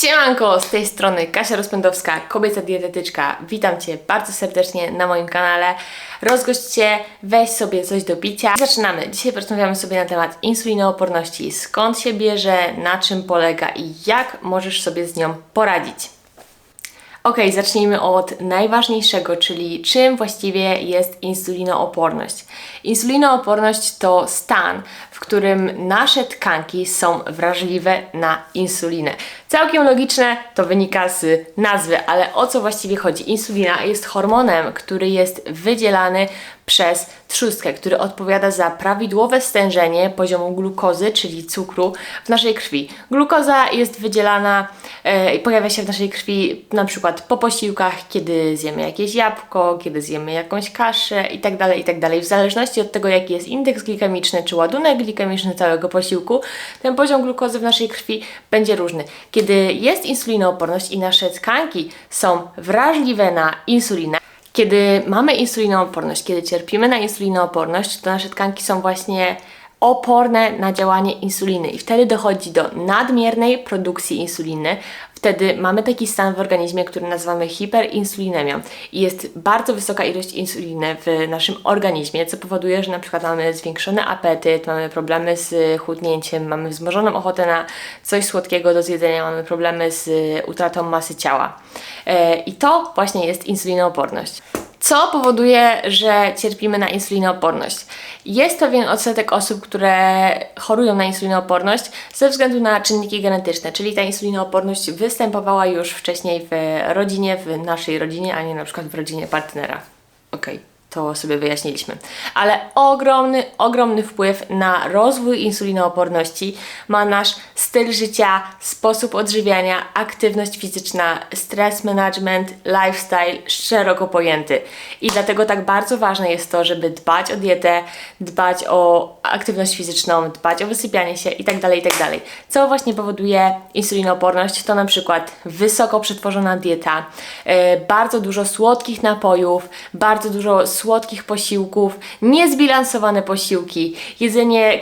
Siemanko, z tej strony Kasia Rozpędowska, kobieca dietetyczka. Witam Cię bardzo serdecznie na moim kanale. Rozgość się, weź sobie coś do picia. Zaczynamy. Dzisiaj porozmawiamy sobie na temat insulinooporności. Skąd się bierze, na czym polega i jak możesz sobie z nią poradzić. Ok, zacznijmy od najważniejszego, czyli czym właściwie jest insulinooporność. Insulinooporność to stan, w którym nasze tkanki są wrażliwe na insulinę. Całkiem logiczne, to wynika z nazwy, ale o co właściwie chodzi? Insulina jest hormonem, który jest wydzielany przez trzustkę, który odpowiada za prawidłowe stężenie poziomu glukozy, czyli cukru w naszej krwi. Glukoza jest wydzielana i pojawia się w naszej krwi na przykład po posiłkach, kiedy zjemy jakieś jabłko, kiedy zjemy jakąś kaszę itd., tak itd. Tak w zależności od tego, jaki jest indeks glikemiczny czy ładunek glikemiczny całego posiłku, ten poziom glukozy w naszej krwi będzie różny. Kiedy jest insulinooporność i nasze tkanki są wrażliwe na insulinę, kiedy mamy insulinooporność, kiedy cierpimy na insulinooporność, to nasze tkanki są właśnie oporne na działanie insuliny i wtedy dochodzi do nadmiernej produkcji insuliny. Wtedy mamy taki stan w organizmie, który nazywamy hiperinsulinemią i jest bardzo wysoka ilość insuliny w naszym organizmie, co powoduje, że na przykład mamy zwiększony apetyt, mamy problemy z chudnięciem, mamy wzmożoną ochotę na coś słodkiego do zjedzenia, mamy problemy z utratą masy ciała. E, I to właśnie jest insulinooporność. Co powoduje, że cierpimy na insulinooporność? Jest pewien odsetek osób, które chorują na insulinooporność ze względu na czynniki genetyczne, czyli ta insulinooporność występowała już wcześniej w rodzinie, w naszej rodzinie, a nie na przykład w rodzinie partnera. Okej. Okay to sobie wyjaśniliśmy. Ale ogromny, ogromny wpływ na rozwój insulinooporności ma nasz styl życia, sposób odżywiania, aktywność fizyczna, stres management, lifestyle szeroko pojęty. I dlatego tak bardzo ważne jest to, żeby dbać o dietę, dbać o aktywność fizyczną, dbać o wysypianie się itd., tak itd. Tak Co właśnie powoduje insulinooporność? To na przykład wysoko przetworzona dieta, yy, bardzo dużo słodkich napojów, bardzo dużo słodkich posiłków, niezbilansowane posiłki, jedzenie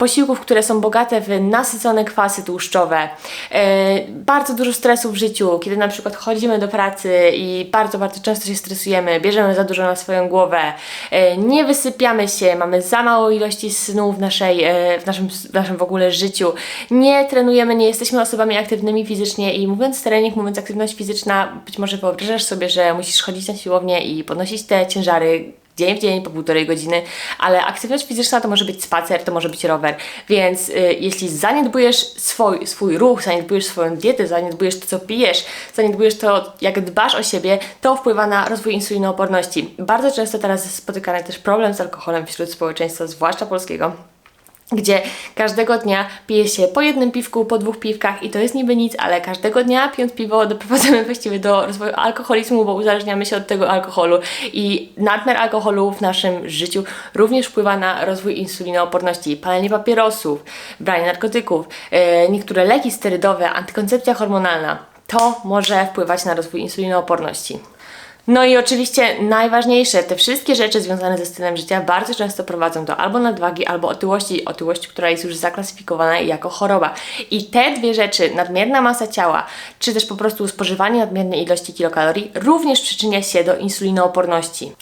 posiłków, które są bogate w nasycone kwasy tłuszczowe, e, bardzo dużo stresu w życiu, kiedy na przykład chodzimy do pracy i bardzo, bardzo często się stresujemy, bierzemy za dużo na swoją głowę, e, nie wysypiamy się, mamy za mało ilości snu w, naszej, e, w, naszym, w naszym w ogóle życiu, nie trenujemy, nie jesteśmy osobami aktywnymi fizycznie i mówiąc trening, mówiąc aktywność fizyczna, być może wyobrażasz sobie, że musisz chodzić na siłownię i podnosić te ciężary, dzień w dzień po półtorej godziny, ale aktywność fizyczna to może być spacer, to może być rower, więc y, jeśli zaniedbujesz swój, swój ruch, zaniedbujesz swoją dietę, zaniedbujesz to, co pijesz, zaniedbujesz to, jak dbasz o siebie, to wpływa na rozwój insulinooporności. Bardzo często teraz spotykany też problem z alkoholem wśród społeczeństwa, zwłaszcza polskiego gdzie każdego dnia pije się po jednym piwku, po dwóch piwkach i to jest niby nic, ale każdego dnia pijąc piwo doprowadzamy właściwie do rozwoju alkoholizmu, bo uzależniamy się od tego alkoholu i nadmiar alkoholu w naszym życiu również wpływa na rozwój insulinooporności, palenie papierosów, branie narkotyków, yy, niektóre leki sterydowe, antykoncepcja hormonalna. To może wpływać na rozwój insulinooporności. No i oczywiście najważniejsze, te wszystkie rzeczy związane ze stylem życia bardzo często prowadzą do albo nadwagi, albo otyłości, otyłości, która jest już zaklasyfikowana jako choroba. I te dwie rzeczy, nadmierna masa ciała, czy też po prostu spożywanie nadmiernej ilości kilokalorii, również przyczynia się do insulinooporności.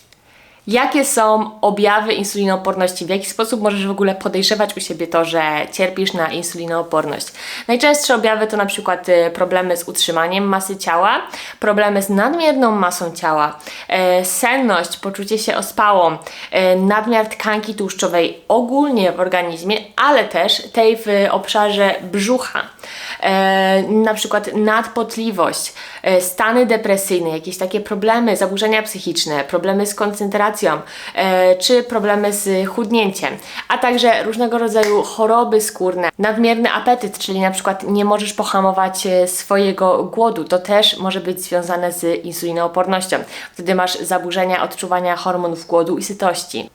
Jakie są objawy insulinooporności? W jaki sposób możesz w ogóle podejrzewać u siebie to, że cierpisz na insulinooporność? Najczęstsze objawy to na przykład y, problemy z utrzymaniem masy ciała, problemy z nadmierną masą ciała, e, senność, poczucie się ospałą, e, nadmiar tkanki tłuszczowej ogólnie w organizmie, ale też tej w obszarze brzucha. E, na przykład nadpotliwość, stany depresyjne, jakieś takie problemy, zaburzenia psychiczne, problemy z koncentracją, e, czy problemy z chudnięciem, a także różnego rodzaju choroby skórne, nadmierny apetyt, czyli na przykład nie możesz pohamować e, swojego głodu, to też może być związane z insulinoopornością. Wtedy masz zaburzenia odczuwania hormonów głodu i sytości.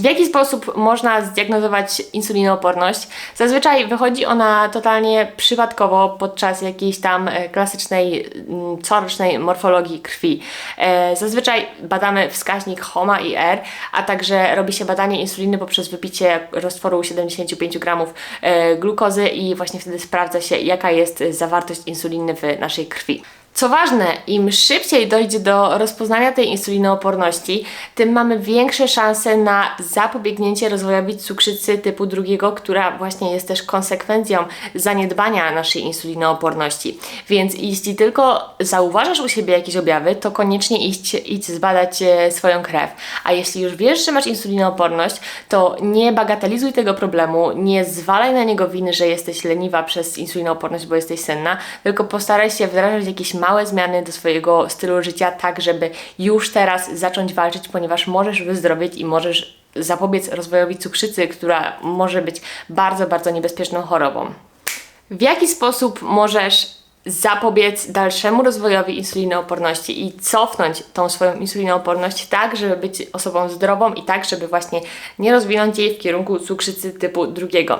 W jaki sposób można zdiagnozować insulinooporność? Zazwyczaj wychodzi ona totalnie przypadkowo podczas jakiejś tam e, klasycznej mm, corocznej morfologii krwi. E, Zazwyczaj badamy wskaźnik HOMA i R, a także robi się badanie insuliny poprzez wypicie roztworu 75 gramów e, glukozy i właśnie wtedy sprawdza się, jaka jest zawartość insuliny w naszej krwi. Co ważne, im szybciej dojdzie do rozpoznania tej insulinooporności, tym mamy większe szanse na zapobiegnięcie rozwojowi cukrzycy typu drugiego, która właśnie jest też konsekwencją zaniedbania naszej insulinooporności. Więc jeśli tylko zauważasz u siebie jakieś objawy, to koniecznie idź, idź zbadać e, swoją krew. A jeśli już wiesz, że masz insulinooporność, to nie bagatelizuj tego problemu, nie zwalaj na niego winy, że jesteś leniwa przez insulinooporność, bo jesteś senna, tylko postaraj się wdrażać jakieś małe zmiany do swojego stylu życia, tak żeby już teraz zacząć walczyć, ponieważ możesz wyzdrowieć i możesz zapobiec rozwojowi cukrzycy, która może być bardzo, bardzo niebezpieczną chorobą. W jaki sposób możesz zapobiec dalszemu rozwojowi insulinooporności i cofnąć tą swoją insulinooporność tak, żeby być osobą zdrową i tak, żeby właśnie nie rozwinąć jej w kierunku cukrzycy typu drugiego.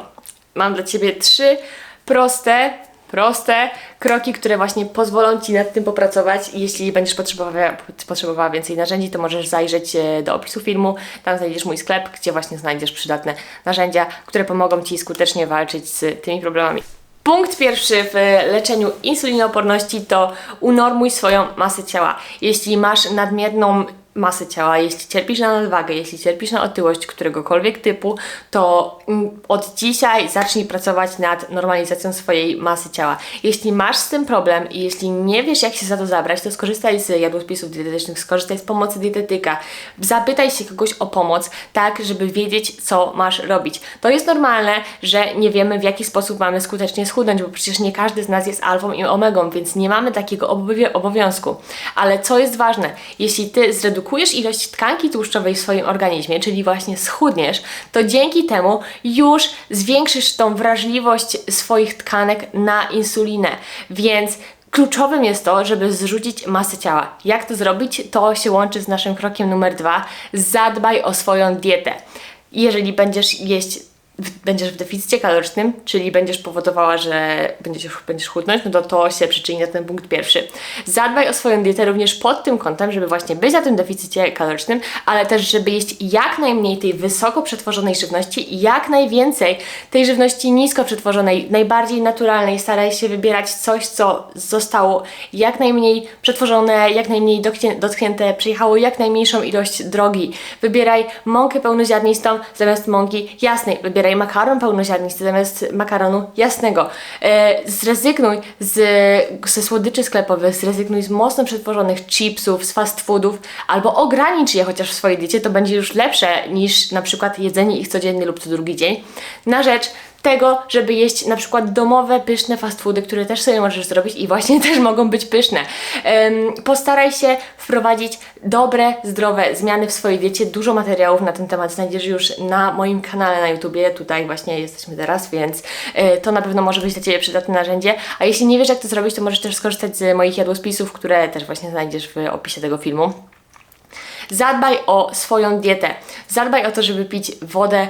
Mam dla Ciebie trzy proste, proste kroki, które właśnie pozwolą Ci nad tym popracować. Jeśli będziesz potrzebowała, potrzebowała więcej narzędzi, to możesz zajrzeć e, do opisu filmu. Tam znajdziesz mój sklep, gdzie właśnie znajdziesz przydatne narzędzia, które pomogą Ci skutecznie walczyć z tymi problemami. Punkt pierwszy w leczeniu insulinooporności to unormuj swoją masę ciała. Jeśli masz nadmierną masę ciała, jeśli cierpisz na nadwagę, jeśli cierpisz na otyłość któregokolwiek typu, to mm, od dzisiaj zacznij pracować nad normalizacją swojej masy ciała. Jeśli masz z tym problem i jeśli nie wiesz, jak się za to zabrać, to skorzystaj z jadłospisów dietetycznych, skorzystaj z pomocy dietetyka, zapytaj się kogoś o pomoc, tak, żeby wiedzieć, co masz robić. To jest normalne, że nie wiemy, w jaki sposób mamy skutecznie schudnąć, bo przecież nie każdy z nas jest alfą i omegą, więc nie mamy takiego obowiązku. Ale co jest ważne, jeśli ty zredukujesz zredukujesz ilość tkanki tłuszczowej w swoim organizmie, czyli właśnie schudniesz, to dzięki temu już zwiększysz tą wrażliwość swoich tkanek na insulinę. Więc Kluczowym jest to, żeby zrzucić masę ciała. Jak to zrobić? To się łączy z naszym krokiem numer dwa. Zadbaj o swoją dietę. Jeżeli będziesz jeść będziesz w deficycie kalorycznym, czyli będziesz powodowała, że będziesz, będziesz chudnąć, no to to się przyczyni na ten punkt pierwszy. Zadbaj o swoją dietę również pod tym kątem, żeby właśnie być na tym deficycie kalorycznym, ale też, żeby jeść jak najmniej tej wysoko przetworzonej żywności i jak najwięcej tej żywności nisko przetworzonej, najbardziej naturalnej. Staraj się wybierać coś, co zostało jak najmniej przetworzone, jak najmniej dotknięte, przejechało jak najmniejszą ilość drogi. Wybieraj mąkę pełnoziarnistą zamiast mąki jasnej. Wybieraj wybieraj makaron pełnoziarnisty zamiast makaronu. Jasnego. E, zrezygnuj z, ze słodyczy sklepowych, zrezygnuj z mocno przetworzonych chipsów, z fast foodów, albo ogranicz je chociaż w swojej diecie, to będzie już lepsze niż na przykład jedzenie ich codziennie lub co drugi dzień, na rzecz tego, żeby jeść na przykład domowe, pyszne fast foody, które też sobie możesz zrobić i właśnie też mogą być pyszne. Postaraj się wprowadzić dobre, zdrowe zmiany w swojej diecie. Dużo materiałów na ten temat znajdziesz już na moim kanale na YouTubie. Tutaj właśnie jesteśmy teraz, więc y, to na pewno może być dla Ciebie przydatne narzędzie. A jeśli nie wiesz, jak to zrobić, to możesz też skorzystać z moich jadłospisów, które też właśnie znajdziesz w opisie tego filmu. Zadbaj o swoją dietę. Zadbaj o to, żeby pić wodę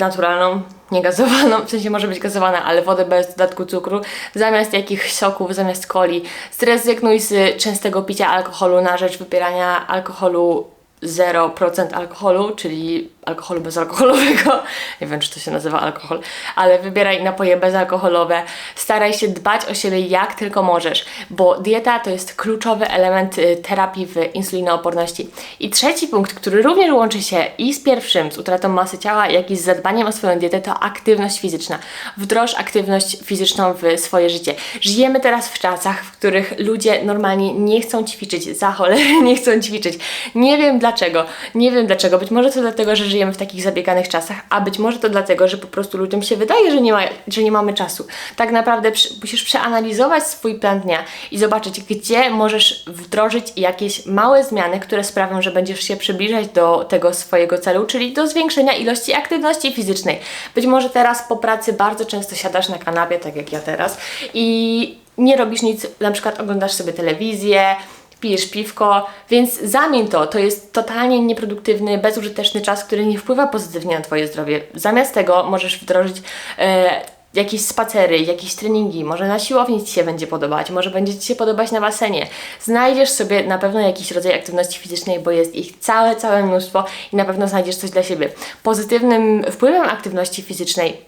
naturalną, niegazowaną, w sensie może być gazowana, ale wodę bez dodatku cukru, zamiast jakichś soków, zamiast coli. Zrezygnuj z częstego picia alkoholu na rzecz wybierania alkoholu 0% alkoholu, czyli alkoholu bezalkoholowego. Nie wiem, czy to się nazywa alkohol, ale wybieraj napoje bezalkoholowe. Staraj się dbać o siebie jak tylko możesz, bo dieta to jest kluczowy element y, terapii w insulinooporności. I trzeci punkt, który również łączy się i z pierwszym, z utratą masy ciała, jak i z zadbaniem o swoją dietę, to aktywność fizyczna. Wdroż aktywność fizyczną w swoje życie. Żyjemy teraz w czasach, w których ludzie normalnie nie chcą ćwiczyć, za cholerę nie chcą ćwiczyć. Nie wiem dlaczego, nie wiem dlaczego. Być może to dlatego, że żyjemy w takich zabieganych czasach, a być może to dlatego, że po prostu ludziom się wydaje, że nie, ma, że nie mamy czasu. Tak naprawdę przy, musisz przeanalizować swój plan dnia i zobaczyć, gdzie możesz wdrożyć jakieś małe zmiany, które sprawią, że będziesz się przybliżać do tego swojego celu, czyli do zwiększenia ilości aktywności fizycznej. Być może teraz po pracy bardzo często siadasz na kanapie, tak jak ja teraz, i nie robisz nic, na przykład oglądasz sobie telewizję, pijesz piwko, więc zamień to. To jest totalnie nieproduktywny, bezużyteczny czas, który nie wpływa pozytywnie na Twoje zdrowie. Zamiast tego możesz wdrożyć e, jakieś spacery, jakieś treningi, może na siłowni Ci się będzie podobać, może będzie Ci się podobać na basenie. Znajdziesz sobie na pewno jakiś rodzaj aktywności fizycznej, bo jest ich całe, całe mnóstwo i na pewno znajdziesz coś dla siebie. Pozytywnym wpływem aktywności fizycznej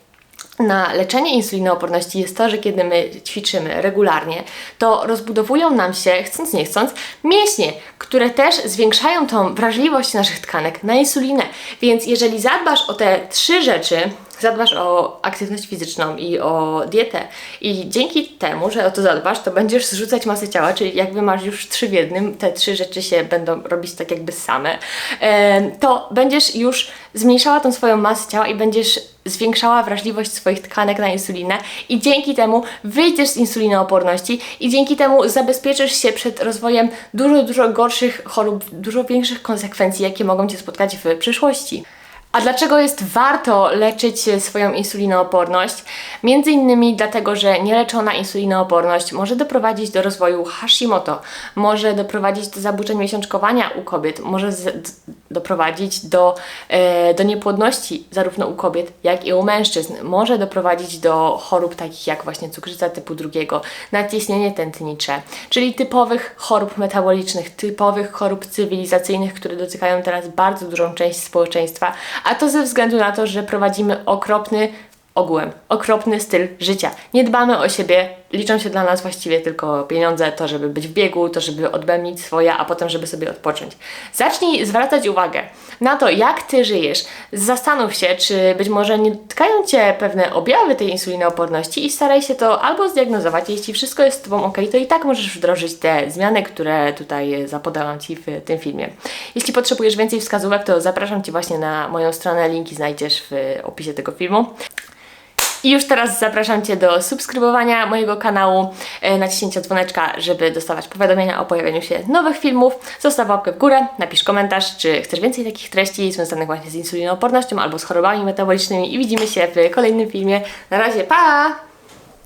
na leczenie insulinooporności jest to, że kiedy my ćwiczymy regularnie, to rozbudowują nam się, chcąc nie chcąc, mięśnie, które też zwiększają tą wrażliwość naszych tkanek na insulinę. Więc jeżeli zadbasz o te trzy rzeczy, zadbasz o aktywność fizyczną i o dietę i dzięki temu, że o to zadbasz, to będziesz zrzucać masę ciała, czyli jakby masz już trzy w jednym, te trzy rzeczy się będą robić tak jakby same, to będziesz już zmniejszała tą swoją masę ciała i będziesz zwiększała wrażliwość swoich tkanek na insulinę i dzięki temu wyjdziesz z insulinooporności i dzięki temu zabezpieczysz się przed rozwojem dużo, dużo gorszych chorób, dużo większych konsekwencji, jakie mogą Cię spotkać w przyszłości. A dlaczego jest warto leczyć swoją insulinooporność? Między innymi dlatego, że nieleczona insulinooporność może doprowadzić do rozwoju Hashimoto, może doprowadzić do zaburzeń miesiączkowania u kobiet, może doprowadzić do, e, do niepłodności zarówno u kobiet, jak i u mężczyzn. Może doprowadzić do chorób takich jak właśnie cukrzyca typu drugiego, nadciśnienie tętnicze, czyli typowych chorób metabolicznych, typowych chorób cywilizacyjnych, które dotykają teraz bardzo dużą część społeczeństwa, a to ze względu na to, że prowadzimy okropny ogółem, okropny styl życia. Nie dbamy o siebie, liczą się dla nas właściwie tylko pieniądze, to żeby być w biegu, to żeby odbębnić swoje, a potem żeby sobie odpocząć. Zacznij zwracać uwagę na to, jak Ty żyjesz. Zastanów się, czy być może nie dotkają Cię pewne objawy tej insulinooporności i staraj się to albo zdiagnozować. Jeśli wszystko jest z Tobą ok, to i tak możesz wdrożyć te zmiany, które tutaj zapodałam Ci w tym filmie. Jeśli potrzebujesz więcej wskazówek, to zapraszam Cię właśnie na moją stronę, linki znajdziesz w opisie tego filmu. I już teraz zapraszam Cię do subskrybowania mojego kanału, e, naciśnięcia dzwoneczka, żeby dostawać powiadomienia o pojawieniu się nowych filmów. Zostaw łapkę w górę, napisz komentarz, czy chcesz więcej takich treści związanych właśnie z insulinoopornością albo z chorobami metabolicznymi i widzimy się w kolejnym filmie. Na razie, pa!